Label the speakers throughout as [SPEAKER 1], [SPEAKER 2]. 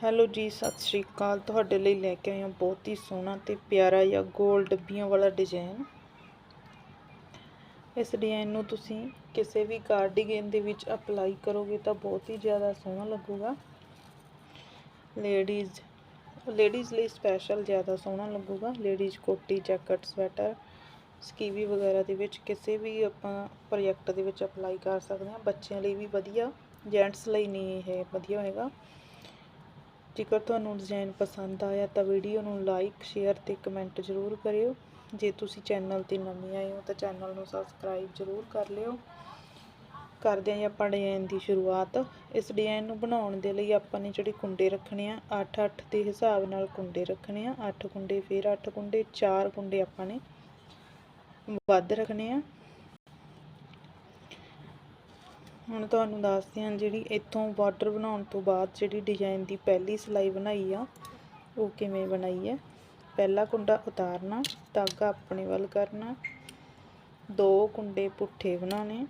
[SPEAKER 1] Hello ਜੀ, ਸਤਿ ਸ਼੍ਰੀ ਅਕਾਲ। ਤੁਹਾਡੇ ਲਈ ਲੈ ਕੇ ਆਏ ਹਾਂ ਬਹੁਤ ਹੀ ਸੋਹਣਾ ਤੇ ਪਿਆਰਾ ਜਿਹਾ ਗੋਲ ਡੱਬੀਆਂ ਵਾਲਾ ਡਿਜ਼ਾਈਨ ਇਸ ਡਿਜ਼ਾਈਨ ਨੂੰ ਤੁਸੀਂ ਕਿਸੇ ਵੀ ਕਾਰਡੀਗਨ ਦੇ ਵਿੱਚ ਅਪਲਾਈ ਕਰੋਗੇ ਤਾਂ ਬਹੁਤ ਹੀ ਜ਼ਿਆਦਾ ਸੋਹਣਾ ਲੱਗੂਗਾ। ਲੇਡੀਜ਼ ਲੇਡੀਜ਼ ਲਈ ਸਪੈਸ਼ਲ ਜ਼ਿਆਦਾ ਸੋਹਣਾ ਲੱਗੂਗਾ। ਲੇਡੀਜ਼ ਕੋਟੀ ਜੈਕਟ ਸਵੈਟਰ ਸਕੀਵੀ ਵਗੈਰਾ ਦੇ ਵਿੱਚ ਕਿਸੇ ਵੀ ਆਪਾਂ ਪ੍ਰੋਜੈਕਟ ਦੇ ਵਿੱਚ ਅਪਲਾਈ ਕਰ ਸਕਦੇ ਹਾਂ। ਬੱਚਿਆਂ ਲਈ ਵੀ ਵਧੀਆ ਜੈਂਟਸ ਲਈ ਨਹੀਂ ਇਹ ਵਧੀਆ ਹੋਏਗਾ। ਜੇਕਰ ਤੁਹਾਨੂੰ ਡਿਜ਼ਾਈਨ ਪਸੰਦ ਆਇਆ ਤਾਂ ਵੀਡੀਓ ਨੂੰ ਲਾਈਕ ਸ਼ੇਅਰ ਤੇ ਕਮੈਂਟ ਜ਼ਰੂਰ ਕਰਿਓ। ਜੇ ਤੁਸੀਂ ਚੈਨਲ ਤੇ ਨਵੇਂ ਆਏ ਹੋ ਤਾਂ ਚੈਨਲ ਨੂੰ ਸਬਸਕ੍ਰਾਈਬ ਜ਼ਰੂਰ ਕਰ ਲਿਓ। ਕਰਦੇ ਹਾਂ ਜੀ ਆਪਾਂ ਡਿਜ਼ਾਈਨ ਦੀ ਸ਼ੁਰੂਆਤ। ਇਸ ਡਿਜ਼ਾਈਨ ਨੂੰ ਬਣਾਉਣ ਦੇ ਲਈ ਆਪਾਂ ਨੇ ਜਿਹੜੇ ਕੁੰਡੇ ਰੱਖਣੇ ਆ 8 8 ਦੇ ਹਿਸਾਬ ਨਾਲ ਕੁੰਡੇ ਰੱਖਣੇ ਆ। 8 ਕੁੰਡੇ, ਫਿਰ 8 ਕੁੰਡੇ 4 ਕੁੰਡੇ ਆਪਾਂ ਨੇ ਵੱਧ ਰੱਖਣੇ ਆ। ਹੁਣ ਤੁਹਾਨੂੰ ਦੱਸਦੇ ਹਾਂ ਜਿਹੜੀ ਇੱਥੋਂ ਬਾਰਡਰ ਬਣਾਉਣ ਤੋਂ ਬਾਅਦ ਜਿਹੜੀ ਡਿਜ਼ਾਈਨ ਦੀ ਪਹਿਲੀ ਸਿਲਾਈ ਬਣਾਈ ਆ, ਉਹ ਕਿਵੇਂ ਬਣਾਈ ਹੈ। ਪਹਿਲਾ ਕੁੰਡਾ ਉਤਾਰਨਾ ਧਾਗਾ ਆਪਣੇ ਵੱਲ ਕਰਨਾ, ਦੋ ਕੁੰਡੇ ਪੁੱਠੇ ਬਣਾਉਣੇ,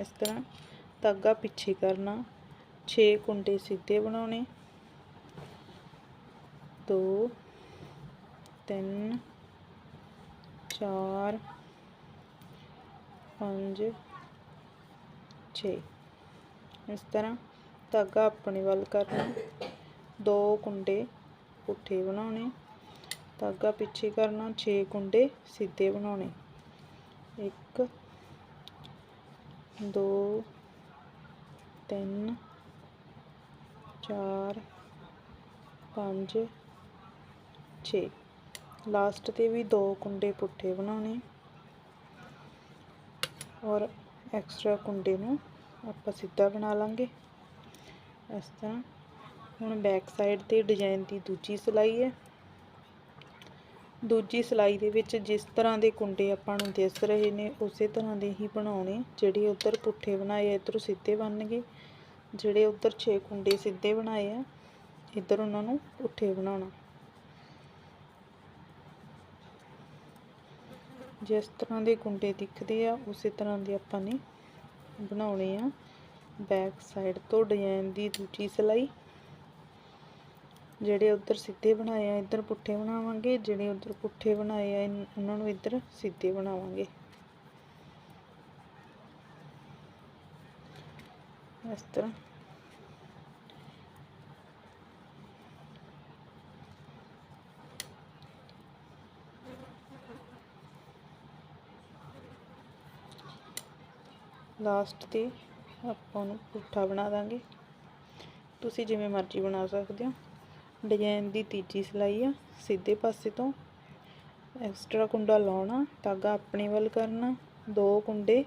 [SPEAKER 1] ਇਸ ਤਰ੍ਹਾਂ। ਧਾਗਾ ਪਿੱਛੇ ਕਰਨਾ 6 ਕੁੰਡੇ ਸਿੱਧੇ ਬਣਾਉਣੇ 2 3 4 5 6 ਇਸ ਤਰ੍ਹਾਂ ਧਾਗਾ ਆਪਣੇ ਵੱਲ ਕਰਨਾ। ਦੋ ਕੁੰਡੇ ਪੁੱਠੇ ਬਣਾਉਣੇ। ਧਾਗਾ ਪਿੱਛੇ ਕਰਨਾ 6 ਕੁੰਡੇ ਸਿੱਧੇ ਬਣਾਉਣੇ। 1 2 3 4 5 6 ਲਾਸਟ ਤੇ ਵੀ ਦੋ ਕੁੰਡੇ ਪੁੱਠੇ ਬਣਾਉਣੇ। ਔਰ ਐਕਸਟਰਾ ਕੁੰਡੇ ਨੂੰ ਆਪਾਂ ਸਿੱਧਾ ਬਣਾ ਲਾਂਗੇ। ਇਸ ਤਰ੍ਹਾਂ ਹੁਣ ਬੈਕ ਸਾਈਡ ਤੇ ਡਿਜ਼ਾਈਨ ਦੀ ਦੂਜੀ ਸਿਲਾਈ ਹੈ। ਦੂਜੀ ਸਿਲਾਈ ਦੇ ਵਿੱਚ ਜਿਸ ਤਰ੍ਹਾਂ ਦੇ ਕੁੰਡੇ ਆਪਾਂ ਨੂੰ ਦਿਸ ਰਹੇ ਨੇ, ਉਸੇ ਤਰ੍ਹਾਂ ਦੇ ਹੀ ਬਣਾਉਣੇ। ਜਿਹੜੇ ਉੱਧਰ ਪੁੱਠੇ ਬਣਾਏ ਆ, ਇੱਧਰੋਂ ਸਿੱਧੇ ਬਣਨਗੇ। ਜਿਹੜੇ ਉੱਧਰ 6 ਕੁੰਡੇ ਸਿੱਧੇ ਬਣਾਏ ਆ, ਇੱਧਰ ਉਹਨਾਂ ਨੂੰ ਪੁੱਠੇ ਬਣਾਉਣਾ। ਜਿਸ ਤਰ੍ਹਾਂ ਦੇ ਕੁੰਡੇ ਦਿਖਦੇ ਆ, ਉਸੇ ਤਰ੍ਹਾਂ ਦੇ ਆਪਾਂ ਨੇ ਬਣਾਉਣੇ ਆ। ਬੈਕ ਸਾਈਡ ਤੋਂ ਡਿਜ਼ਾਈਨ ਦੀ ਦੂਜੀ ਸਿਲਾਈ। ਜਿਹੜੇ ਉਧਰ ਸਿੱਧੇ ਬਣਾਏ ਆ, ਇੱਧਰ ਪੁੱਠੇ ਬਣਾਵਾਂਗੇ। ਜਿਹੜੇ ਉੱਧਰ ਪੁੱਠੇ ਬਣਾਏ ਆ ਉਹਨਾਂ ਨੂੰ ਇੱਧਰ ਸਿੱਧੇ ਬਣਾਵਾਂਗੇ। ਇਸ ਤਰ੍ਹਾਂ। ਲਾਸਟ ਤੇ ਆਪਾਂ ਉਹਨੂੰ ਪੁੱਠਾ ਬਣਾ ਦਾਂਗੇ। ਤੁਸੀਂ ਜਿਵੇਂ ਮਰਜ਼ੀ ਬਣਾ ਸਕਦੇ ਹੋ। ਡਿਜ਼ਾਈਨ ਦੀ ਤੀਜੀ ਸਿਲਾਈ ਆ, ਸਿੱਧੇ ਪਾਸੇ ਤੋਂ। ਐਕਸਟਰਾ ਕੁੰਡਾ ਲਾਉਣਾ, ਧਾਗਾ ਆਪਣੇ ਵੱਲ ਕਰਨਾ, ਦੋ ਕੁੰਡੇ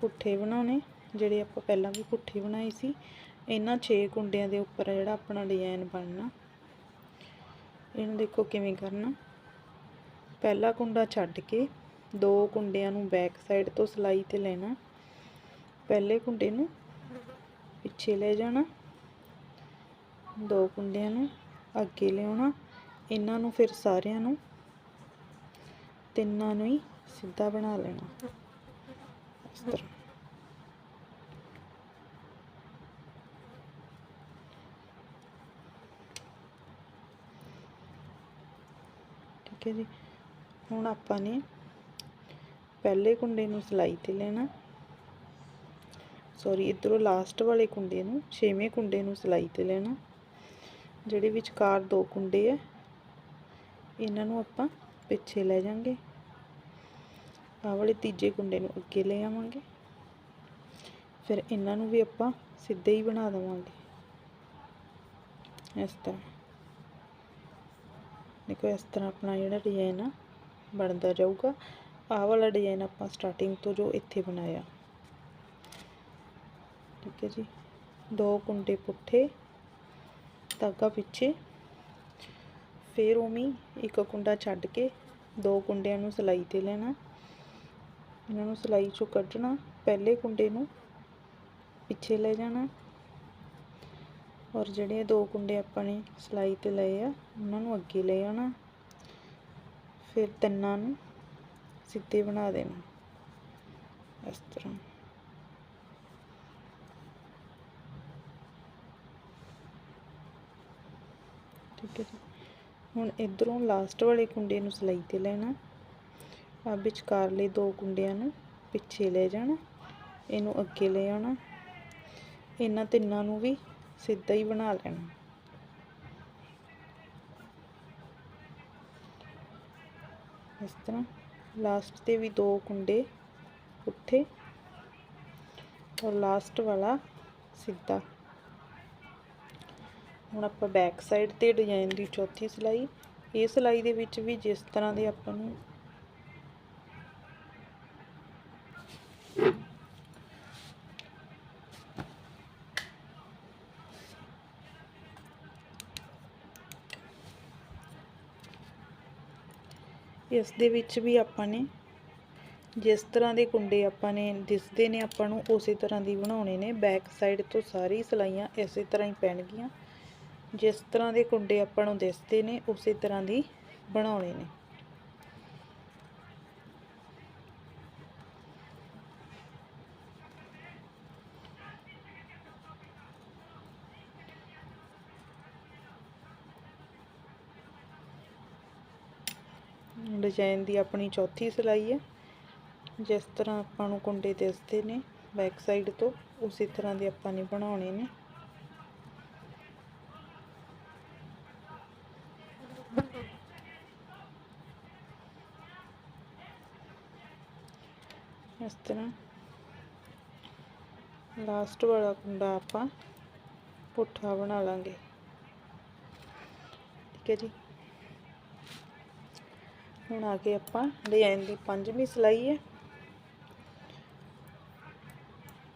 [SPEAKER 1] ਪੁੱਠੇ ਬਣਾਉਣੇ, ਜਿਹੜੇ ਆਪਾਂ ਪਹਿਲਾਂ ਵੀ ਪੁੱਠੇ ਬਣਾਏ ਸੀ। ਇਹਨਾਂ 6 ਕੁੰਡਿਆਂ ਦੇ ਉੱਪਰ ਜਿਹੜਾ ਆਪਣਾ ਡਿਜ਼ਾਈਨ ਬਣਨਾ। ਇਹਨੂੰ ਦੇਖੋ ਕਿਵੇਂ ਕਰਨਾ। ਪਹਿਲਾ ਕੁੰਡਾ ਛੱਡ ਕੇ ਦੋ ਕੁੰਡਿਆਂ ਨੂੰ ਬੈਕ ਸਾਈਡ ਤੋਂ ਸਿਲਾਈ ਤੇ ਲੈਣਾ। ਪਹਿਲੇ ਕੁੰਡੇ ਨੂੰ ਪਿੱਛੇ ਲੈ ਜਾਣਾ। ਦੋ ਕੁੰਡਿਆਂ ਨੂੰ ਅੱਗੇ ਲਿਆਉਣਾ। ਇਹਨਾਂ ਨੂੰ ਫਿਰ ਸਾਰਿਆਂ ਨੂੰ ਤਿੰਨਾਂ ਨੂੰ ਹੀ ਸਿੱਧਾ ਬਣਾ ਲੈਣਾ। ਇਸ ਤਰ੍ਹਾਂ। ਠੀਕ ਹੈ ਜੀ। ਹੁਣ ਆਪਾਂ ਨੇ ਪਹਿਲੇ ਕੁੰਡੇ ਨੂੰ ਸਿਲਾਈ ਤੇ ਲੈਣਾ। ਸੌਰੀ ਇਧਰੋਂ ਲਾਸਟ ਵਾਲੇ ਕੁੰਡੇ ਨੂੰ, ਛੇਵੇਂ ਕੁੰਡੇ ਨੂੰ ਸਿਲਾਈ ਤੇ ਲੈਣਾ, ਜਿਹੜੇ ਵਿਚਕਾਰ ਦੋ ਕੁੰਡੇ ਆ, ਇਹਨਾਂ ਨੂੰ ਆਪਾਂ ਪਿੱਛੇ ਲੈ ਜਾਾਂਗੇ ਆਹ ਵਾਲੇ ਤੀਜੇ ਕੁੰਡੇ ਨੂੰ ਅੱਗੇ ਲੈ ਆਵਾਂਗੇ। ਫਿਰ ਇਹਨਾਂ ਨੂੰ ਵੀ ਆਪਾਂ ਸਿੱਧੇ ਹੀ ਬਣਾ ਦੇਵਾਂਗੇ। ਇਸ ਤਰ੍ਹਾਂ। ਦੇਖੋ, ਇਸ ਤਰ੍ਹਾਂ ਆਪਣਾ ਜਿਹੜਾ ਡਿਜ਼ਾਈਨ ਆ ਬਣਦਾ ਜਾਊਗਾ। ਆਹ ਵਾਲਾ ਡਿਜ਼ਾਈਨ ਆਪਾਂ ਸਟਾਰਟਿੰਗ ਤੋਂ ਜੋ ਇੱਥੇ ਬਣਾਇਆ। ਠੀਕ ਹੈ ਜੀ। ਦੋ ਕੁੰਡੇ ਪੁੱਠੇ, ਧਾਗਾ ਪਿੱਛੇ। ਫਿਰ ਉਵੇਂ ਇੱਕ ਕੁੰਡਾ ਛੱਡ ਕੇ ਦੋ ਕੁੰਡਿਆਂ ਨੂੰ ਸਿਲਾਈ ਤੇ ਲੈਣਾ। ਇਹਨਾਂ ਨੂੰ ਸਿਲਾਈ ਚੋਂ ਕੱਢਣਾ, ਪਹਿਲੇ ਕੁੰਡੇ ਨੂੰ ਪਿੱਛੇ ਲੈ ਜਾਣਾ। ਔਰ ਜਿਹੜੇ ਦੋ ਕੁੰਡੇ ਆਪਾਂ ਨੇ ਸਿਲਾਈ ਤੇ ਲਏ ਆ, ਉਹਨਾਂ ਨੂੰ ਅੱਗੇ ਲੈ ਆਉਣਾ। ਫਿਰ ਤਿੰਨਾਂ ਨੂੰ ਸਿੱਧੇ ਬਣਾ ਦੇਣਾ। ਇਸ ਤਰ੍ਹਾਂ। ਠੀਕ ਹੈ ਜੀ। ਹੁਣ ਇਧਰੋਂ ਲਾਸਟ ਵਾਲੇ ਕੁੰਡੇ ਨੂੰ ਸਲਾਈ ਤੇ ਲੈਣਾ। ਆ ਵਿਚਕਾਰਲੇ ਦੋ ਕੁੰਡਿਆਂ ਨੂੰ ਪਿੱਛੇ ਲੈ ਜਾਣਾ। ਇਹਨੂੰ ਅੱਗੇ ਲੈ ਆਉਣਾ। ਇਹਨਾਂ ਤਿੰਨਾਂ ਨੂੰ ਵੀ ਸਿੱਧਾ ਹੀ ਬਣਾ ਲੈਣਾ। ਇਸ ਤਰ੍ਹਾਂ ਲਾਸਟ ਤੇ ਵੀ ਦੋ ਕੁੰਡੇ ਉੱਥੇ। ਔਰ ਲਾਸਟ ਵਾਲਾ ਸਿੱਧਾ। ਹੁਣ ਆਪਾਂ ਬੈਕ ਸਾਈਡ ਤੇ ਡਿਜ਼ਾਈਨ ਦੀ ਚੌਥੀ ਸਿਲਾਈ, ਇਹ ਸਿਲਾਈ ਦੇ ਵਿੱਚ ਵੀ ਜਿਸ ਤਰ੍ਹਾਂ ਦੇ ਆਪਾਂ ਨੂੰ ਇਸ ਦੇ ਵਿੱਚ ਵੀ ਆਪਾਂ ਨੇ ਜਿਸ ਤਰ੍ਹਾਂ ਦੇ ਕੁੰਡੇ ਆਪਾਂ ਨੇ ਦਿਸਦੇ ਨੇ ਆਪਾਂ ਨੂੰ ਉਸੇ ਤਰ੍ਹਾਂ ਦੀ ਬਣਾਉਣੇ ਨੇ ਬੈਕ ਸਾਈਡ ਤੋਂ ਸਾਰੀ ਸਿਲਾਈਆਂ ਇਸੇ ਤਰ੍ਹਾਂ ਹੀ ਪੈਣਗੀਆਂ। ਜਿਸ ਤਰ੍ਹਾਂ ਦੇ ਕੁੰਡੇ ਆਪਾਂ ਨੂੰ ਦਿਸਦੇ ਨੇ, ਉਸੇ ਤਰ੍ਹਾਂ ਦੀ ਬਣਾਉਣੇ ਨੇ। ਡਿਜ਼ਾਈਨ ਦੀ ਆਪਣੀ ਚੌਥੀ ਸਿਲਾਈ ਹੈ। ਜਿਸ ਤਰ੍ਹਾਂ ਆਪਾਂ ਨੂੰ ਕੁੰਡੇ ਦਿਸਦੇ ਨੇ ਬੈਕ ਸਾਈਡ ਤੋਂ, ਉਸੇ ਤਰ੍ਹਾਂ ਦੇ ਆਪਾਂ ਨੇ ਬਣਾਉਣੇ ਨੇ। ਇਸ ਤਰ੍ਹਾਂ। ਲਾਸਟ ਵਾਲਾ ਕੁੰਡਾ ਆਪਾਂ ਪੁੱਠਾ ਬਣਾ ਲਾਂਗੇ। ਠੀਕ ਹੈ ਜੀ। ਹੁਣ ਆ ਕੇ ਆਪਾਂ ਡਿਜ਼ਾਈਨ ਦੀ ਪੰਜਵੀਂ ਸਿਲਾਈ ਹੈ।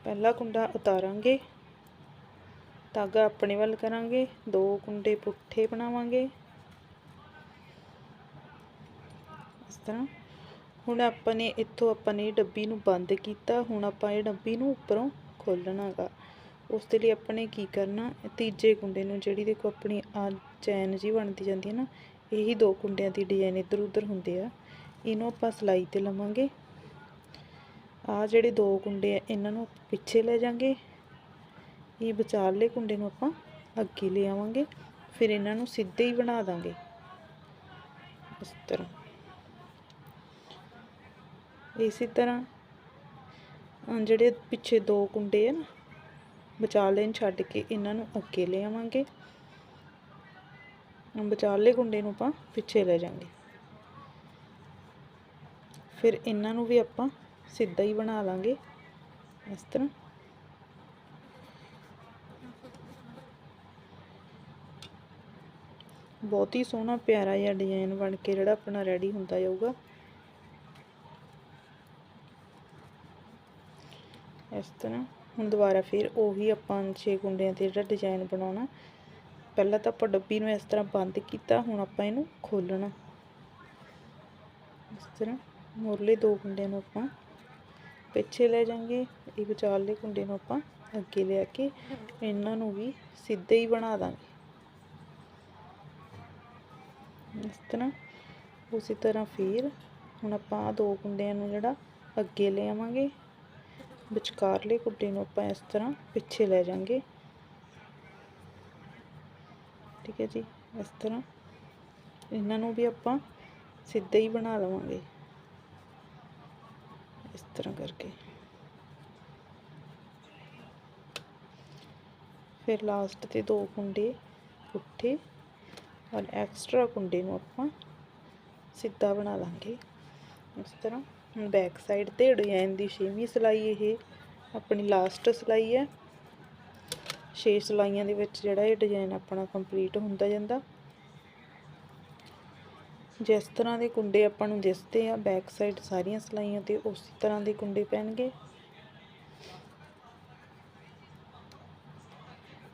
[SPEAKER 1] ਪਹਿਲਾ ਕੁੰਡਾ ਉਤਾਰਾਂਗੇ। ਧਾਗਾ ਆਪਣੇ ਵੱਲ ਕਰਾਂਗੇ। ਦੋ ਕੁੰਡੇ ਪੁੱਠੇ ਬਣਾਵਾਂਗੇ। ਇਸ ਤਰ੍ਹਾਂ। ਹੁਣ ਆਪਾਂ ਨੇ ਇੱਥੋਂ ਆਪਾਂ ਨੇ ਡੱਬੀ ਨੂੰ ਬੰਦ ਕੀਤਾ, ਹੁਣ ਆਪਾਂ ਇਹ ਡੱਬੀ ਨੂੰ ਉੱਪਰੋਂ ਖੋਲਣਾਗਾ ਉਸ ਦੇ ਲਈ ਆਪਾਂ ਨੇ ਕੀ ਕਰਨਾ, ਤੀਜੇ ਕੁੰਡੇ ਨੂੰ ਜਿਹੜੀ ਦੇਖੋ ਆਪਣੀ ਆ ਚੈਨ ਜੀ ਬਣਦੀ ਜਾਂਦੀ ਹੈ ਨਾ, ਇਹੀ ਦੋ ਕੁੰਡਿਆਂ ਦੀ ਡਿਜ਼ਾਈਨ ਇੱਧਰ ਉੱਧਰ ਹੁੰਦੇ ਆ। ਇਹਨੂੰ ਆਪਾਂ ਸਲਾਈ ਤੇ ਲਵਾਂਗੇ। ਆ ਜਿਹੜੇ ਦੋ ਕੁੰਡੇ ਆ, ਇਹਨਾਂ ਨੂੰ ਪਿੱਛੇ ਲੈ ਜਾਾਂਗੇ। ਇਹ ਵਿਚਾਰਲੇ ਕੁੰਡੇ ਨੂੰ ਆਪਾਂ ਅੱਗੇ ਲੈ ਆਵਾਂਗੇ, ਫਿਰ ਇਹਨਾਂ ਨੂੰ ਸਿੱਧੇ ਹੀ ਬਣਾ ਦਾਂਗੇ। ਇਸ ਤਰ੍ਹਾਂ। ਇਸੇ ਤਰ੍ਹਾਂ ਜਿਹੜੇ ਪਿੱਛੇ ਦੋ ਕੁੰਡੇ ਆ ਨਾ ਵਿਚਾਰਲੇ ਨੂੰ ਛੱਡ ਕੇ ਇਹਨਾਂ ਨੂੰ ਅੱਗੇ ਲੈ ਆਵਾਂਗੇ। ਵਿਚਾਲੇ ਕੁੰਡੇ ਨੂੰ ਆਪਾਂ ਪਿੱਛੇ ਲੈ ਜਾਾਂਗੇ। ਫਿਰ ਇਹਨਾਂ ਨੂੰ ਵੀ ਆਪਾਂ ਸਿੱਧਾ ਹੀ ਬਣਾ ਲਾਂਗੇ। ਇਸ ਤਰ੍ਹਾਂ। ਬਹੁਤ ਹੀ ਸੋਹਣਾ ਪਿਆਰਾ ਜਿਹਾ ਡਿਜ਼ਾਈਨ ਬਣ ਕੇ ਜਿਹੜਾ ਆਪਣਾ ਰੈਡੀ ਹੁੰਦਾ ਜਾਊਗਾ। ਇਸ ਤਰ੍ਹਾਂ। ਹੁਣ ਦੁਬਾਰਾ ਫਿਰ ਉਹੀ ਆਪਾਂ 6 ਗੁੰਡਿਆਂ ਤੇ ਜਿਹੜਾ ਡਿਜ਼ਾਈਨ ਬਣਾਉਣਾ, ਪਹਿਲਾਂ ਤਾਂ ਆਪਾਂ ਡੱਬੀ ਨੂੰ ਇਸ ਤਰ੍ਹਾਂ ਬੰਦ ਕੀਤਾ, ਹੁਣ ਆਪਾਂ ਇਹਨੂੰ ਖੋਲਣਾ ਇਸ ਤਰ੍ਹਾਂ ਮੁਰਲੇ ਦੋ ਗੁੰਡਿਆਂ ਨੂੰ ਆਪਾਂ ਪਿੱਛੇ ਲੈ ਜਾਾਂਗੇ ਇਹ ਵਿਚਾਰਲੇ ਕੁੰਡੇ ਨੂੰ ਆਪਾਂ ਅੱਗੇ ਲਿਆ ਕੇ ਇਹਨਾਂ ਨੂੰ ਵੀ ਸਿੱਧੇ ਹੀ ਬਣਾ ਦਾਂਗੇ। ਇਸ ਤਰ੍ਹਾਂ ਉਸੇ ਤਰ੍ਹਾਂ ਫਿਰ ਹੁਣ ਆਪਾਂ ਆਹ ਦੋ ਕੁੰਡਿਆਂ ਨੂੰ ਜਿਹੜਾ ਅੱਗੇ ਲੈ ਆਵਾਂਗੇ ਵਿਚਕਾਰਲੇ ਕੁੰਡੇ ਨੂੰ ਆਪਾਂ ਇਸ ਤਰ੍ਹਾਂ ਪਿੱਛੇ ਲੈ ਜਾਾਂਗੇ। ਠੀਕ ਹੈ ਜੀ, ਇਸ ਤਰ੍ਹਾਂ। ਇਹਨਾਂ ਨੂੰ ਵੀ ਆਪਾਂ ਸਿੱਧਾ ਹੀ ਬਣਾ ਲਵਾਂਗੇ। ਇਸ ਤਰ੍ਹਾਂ ਕਰਕੇ। ਫਿਰ ਲਾਸਟ ਤੇ ਦੋ ਕੁੰਡੇ ਉੱਠੇ ਔਰ ਐਕਸਟਰਾ ਕੁੰਡੇ ਨੂੰ ਆਪਾਂ ਸਿੱਧਾ ਬਣਾ ਲਾਂਗੇ। ਇਸ ਤਰ੍ਹਾਂ। ਬੈਕ ਸਾਈਡ ਤੇ ਡਿਜ਼ਾਈਨ ਦੀ ਛੇਵੀਂ ਸਿਲਾਈ ਇਹ, ਆਪਣੀ ਲਾਸਟ ਸਿਲਾਈ ਹੈ। ਛੇ ਸਿਲਾਈਆਂ ਦੇ ਵਿੱਚ ਜਿਹੜਾ ਇਹ ਡਿਜ਼ਾਈਨ ਆਪਣਾ ਕੰਪਲੀਟ ਹੁੰਦਾ ਜਾਂਦਾ। ਜਿਸ ਤਰ੍ਹਾਂ ਦੇ ਕੁੰਡੇ ਆਪਾਂ ਨੂੰ ਦਿਸਦੇ ਆ ਬੈਕ ਸਾਈਡ ਸਾਰੀਆਂ ਸਿਲਾਈਆਂ ਤੇ ਉਸੇ ਤਰ੍ਹਾਂ ਦੇ ਕੁੰਡੇ ਪੈਣਗੇ।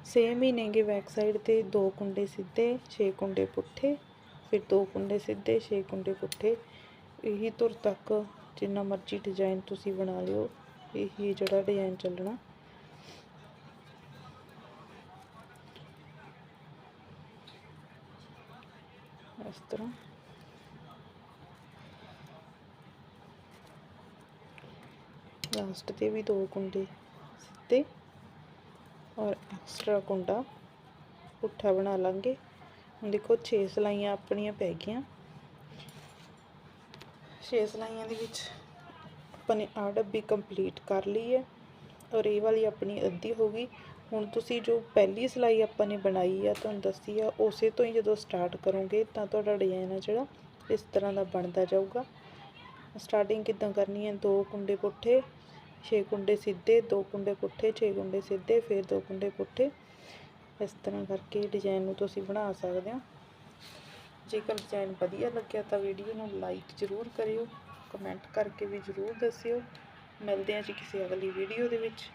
[SPEAKER 1] ਸੇਮ ਹੀ ਨੇਗੇ ਬੈਕ ਸਾਈਡ ਤੇ ਦੋ ਕੁੰਡੇ ਸਿੱਧੇ 6 ਕੁੰਡੇ ਪੁੱਠੇ, ਫਿਰ ਦੋ ਕੁੰਡੇ ਸਿੱਧੇ 6 ਕੁੰਡੇ ਪੁੱਠੇ। ਇਹੀ ਤੁਰ ਤੱਕ ਜਿੰਨਾ ਮਰਜ਼ੀ ਡਿਜ਼ਾਈਨ ਤੁਸੀਂ ਬਣਾ ਲਿਓ, ਇਹੀ ਜਿਹੜਾ ਡਿਜ਼ਾਈਨ ਚੱਲਣਾ। ਇਸ ਤਰ੍ਹਾਂ। ਲਾਸਟ ਤੇ ਵੀ ਦੋ ਕੁੰਡੇ ਸਿੱਧੇ ਔਰ ਐਕਸਟਰਾ ਕੁੰਡਾ ਪੁੱਠਾ ਬਣਾ ਲਾਂਗੇ। ਹੁਣ ਦੇਖੋ 6 ਸਲਾਈਆਂ ਆਪਣੀਆਂ ਪੈ ਗਈਆਂ। 6 ਸਲਾਈਆਂ ਦੇ ਵਿੱਚ ਆਪਾਂ ਨੇ ਆਹ ਡੱਬੀ ਕੰਪਲੀਟ ਕਰ ਲਈ ਹੈ ਔਰ ਇਹ ਵਾਲੀ ਆਪਣੀ ਅੱਧੀ ਹੋ ਗਈ। ਹੁਣ ਤੁਸੀਂ ਜੋ ਪਹਿਲੀ ਸਲਾਈ ਆਪਾਂ ਨੇ ਬਣਾਈ ਆ, ਤੁਹਾਨੂੰ ਦੱਸੀ ਆ, ਉਸੇ ਤੋਂ ਹੀ ਜਦੋਂ ਸਟਾਰਟ ਕਰੋਗੇ ਤਾਂ ਤੁਹਾਡਾ ਡਿਜ਼ਾਈਨ ਆ ਜਿਹੜਾ ਇਸ ਤਰ੍ਹਾਂ ਦਾ ਬਣਦਾ ਜਾਊਗਾ। ਸਟਾਰਟਿੰਗ ਕਿੱਦਾਂ ਕਰਨੀ ਹੈ? ਦੋ ਕੁੰਡੇ ਪੁੱਠੇ 6 ਕੁੰਡੇ ਸਿੱਧੇ, ਦੋ ਕੁੰਡੇ ਪੁੱਠੇ 6 ਕੁੰਡੇ ਸਿੱਧੇ, ਫਿਰ ਦੋ ਕੁੰਡੇ ਪੁੱਠੇ ਇਸ ਤਰ੍ਹਾਂ ਕਰਕੇ ਡਿਜ਼ਾਈਨ ਨੂੰ ਤੁਸੀਂ ਬਣਾ ਸਕਦੇ ਹੋ। ਜੇਕਰ ਡਿਜ਼ਾਈਨ ਵਧੀਆ ਲੱਗਿਆ ਤਾਂ ਵੀਡੀਓ ਨੂੰ ਲਾਈਕ ਜ਼ਰੂਰ ਕਰਿਓ ਕਮੈਂਟ ਕਰਕੇ ਵੀ ਜ਼ਰੂਰ ਦੱਸਿਓ। ਮਿਲਦੇ ਹਾਂ ਜੀ ਕਿਸੇ ਅਗਲੀ ਵੀਡੀਓ ਦੇ ਵਿੱਚ।